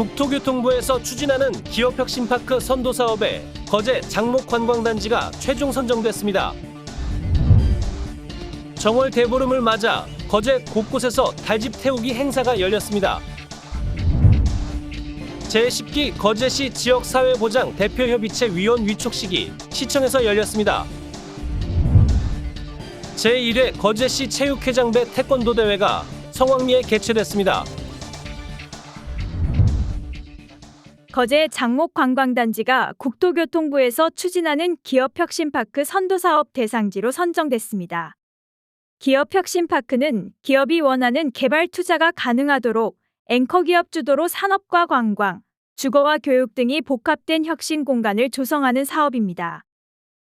국토교통부에서 추진하는 기업혁신파크 선도 사업에 거제 장목 관광단지가 최종 선정됐습니다. 정월 대보름을 맞아 거제 곳곳에서 달집 태우기 행사가 열렸습니다. 제10기 거제시 지역사회보장 대표협의체 위원 위촉식이 시청에서 열렸습니다. 제1회 거제시 체육회장배 태권도 대회가 성황리에 개최됐습니다. 거제 장목 관광단지가 국토교통부에서 추진하는 기업혁신파크 선도사업 대상지로 선정됐습니다. 기업혁신파크는 기업이 원하는 개발 투자가 가능하도록 앵커 기업 주도로 산업과 관광, 주거와 교육 등이 복합된 혁신 공간을 조성하는 사업입니다.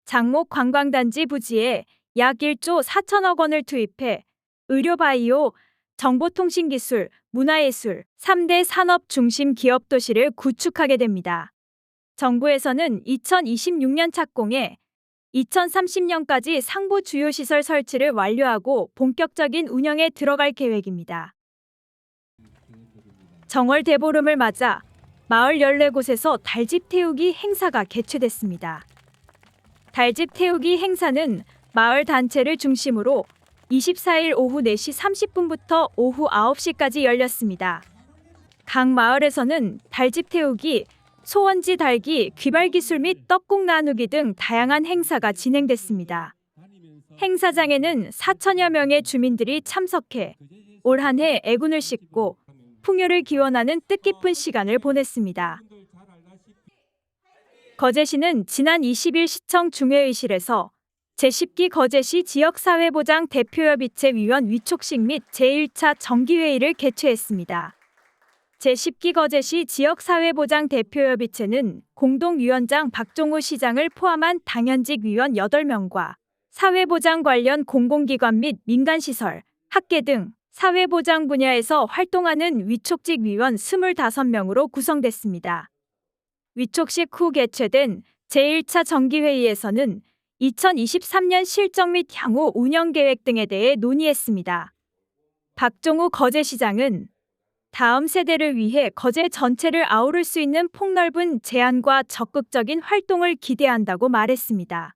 장목 관광단지 부지에 약 1조 4천억 원을 투입해 의료바이오, 정보통신기술, 문화예술 3대 산업 중심 기업 도시를 구축하게 됩니다. 정부에서는 2026년 착공에 2030년까지 상부 주요 시설 설치를 완료하고 본격적인 운영에 들어갈 계획입니다. 정월 대보름을 맞아 마을 14곳에서 달집 태우기 행사가 개최됐습니다. 달집 태우기 행사는 마을 단체를 중심으로 24일 오후 4시 30분부터 오후 9시까지 열렸습니다. 각 마을에서는 달집 태우기, 소원지 달기, 귀발 기술 및 떡국 나누기 등 다양한 행사가 진행됐습니다. 행사장에는 4천여 명의 주민들이 참석해 올 한 해 애군을 싣고 풍요를 기원하는 뜻깊은 시간을 보냈습니다. 거제시는 지난 20일 시청 중회의실에서 제10기 거제시 지역사회보장 대표협의체 위원 위촉식 및 제1차 정기회의를 개최했습니다. 제10기 거제시 지역사회보장 대표협의체는 공동위원장 박종우 시장을 포함한 당연직 위원 8명과 사회보장 관련 공공기관 및 민간시설, 학계 등 사회보장 분야에서 활동하는 위촉직 위원 25명으로 구성됐습니다. 위촉식 후 개최된 제1차 정기회의에서는 2023년 실적 및 향후 운영 계획 등에 대해 논의했습니다. 박종우 거제시장은 다음 세대를 위해 거제 전체를 아우를 수 있는 폭넓은 제안과 적극적인 활동을 기대한다고 말했습니다.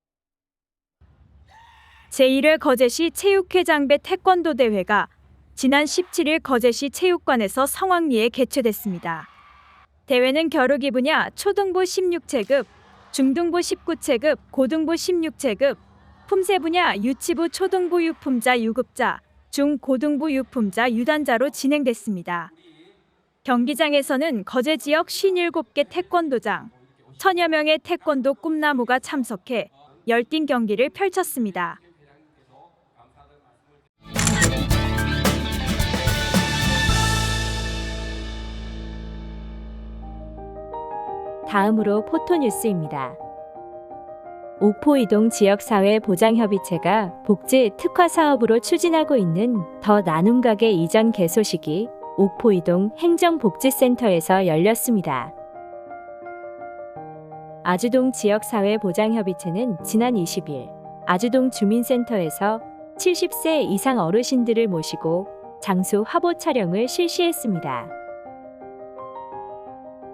제1회 거제시 체육회장배 태권도 대회가 지난 17일 거제시 체육관에서 성황리에 개최됐습니다. 대회는 겨루기 분야 초등부 16체급, 중등부 19체급, 고등부 16체급, 품새 분야 유치부 초등부 유품자 유급자, 중고등부 유품자 유단자로 진행됐습니다. 경기장에서는 거제 지역 57개 태권도장, 천여 명의 태권도 꿈나무가 참석해 열띤 경기를 펼쳤습니다. 다음으로 포토뉴스입니다. 옥포이동 지역사회 보장협의체가 복지 특화 사업으로 추진하고 있는 더 나눔 가게 이전 개소식이 옥포이동 행정복지센터에서 열렸습니다. 아주동 지역사회 보장협의체는 지난 20일 아주동 주민센터에서 70세 이상 어르신들을 모시고 장수 화보 촬영을 실시했습니다.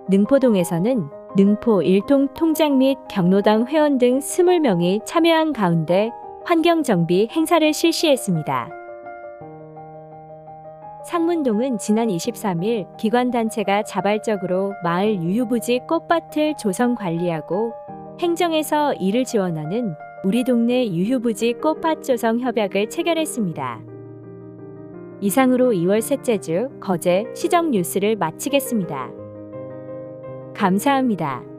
능포동에서는 능포 일동 통장 및 경로당 회원 등 20명이 참여한 가운데 환경정비 행사를 실시했습니다. 상문동은 지난 23일 기관단체가 자발적으로 마을 유유부지 꽃밭을 조성 관리하고 행정에서 이를 지원하는 우리 동네 유휴부지 꽃밭 조성 협약을 체결했습니다. 이상으로 2월 셋째 주 거제 시정 뉴스를 마치겠습니다. 감사합니다.